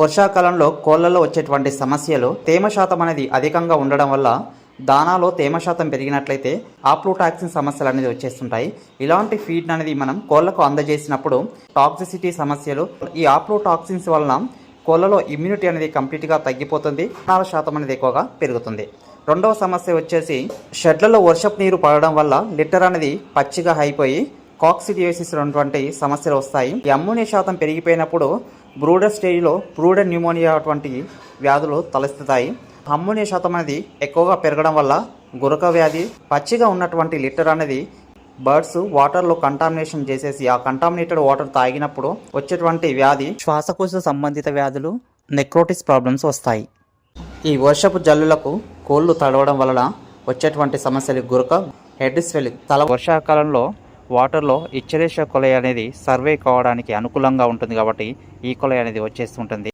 వర్షాకాలంలో కోళ్ళలో వచ్చేటువంటి సమస్యలు తేమ శాతం అనేది అధికంగా ఉండడం వల్ల దానాలో తేమ శాతం పెరిగినట్లయితే ఆప్లోటాక్సిన్ సమస్యలు అనేది వచ్చేస్తుంటాయి. ఇలాంటి ఫీడ్ అనేది మనం కోళ్ళకు అందజేసినప్పుడు టాక్సిసిటీ సమస్యలు ఈ ఆప్లోటాక్సిన్స్ వలన కోళ్ళలో ఇమ్యూనిటీ అనేది కంప్లీట్గా తగ్గిపోతుంది నాలుగు శాతం అనేది ఎక్కువగా పెరుగుతుంది. రెండవ సమస్య వచ్చేసి షెడ్లలో వర్షపు నీరు పడడం వల్ల లిటర్ అనేది పచ్చిగా అయిపోయి కాక్సిడియోసిస్ ఉన్నటువంటి సమస్యలు వస్తాయి. ఈ అమ్మోనియా శాతం పెరిగిపోయినప్పుడు బ్రూడర్ స్టేజ్లో బ్రూడర్ న్యూమోనియా అటువంటి వ్యాధులు తలెత్తుతాయి. అమ్మోనియా శాతం అనేది ఎక్కువగా పెరగడం వల్ల గురక వ్యాధి పచ్చిగా ఉన్నటువంటి లిటర్ అనేది బర్డ్స్ వాటర్లో కంటామినేషన్ చేసేసి ఆ కంటామినేటెడ్ వాటర్ తాగినప్పుడు వచ్చేటువంటి వ్యాధి. శ్వాసకోశ సంబంధిత వ్యాధులు నెక్రోటిస్ ప్రాబ్లమ్స్ వస్తాయి. ఈ వర్షపు జల్లులకు కోళ్ళు తడవడం వలన వచ్చేటువంటి సమస్యలు గురక హెడ్ స్వెల్లింగ్ తల వర్షాకాలంలో వాటర్లో ఇచ్చరేష కొలయ అనేది సర్వే కావడానికి అనుకూలంగా ఉంటుంది కాబట్టి ఈ కొలయ అనేది వచ్చేస్తుంటుంది.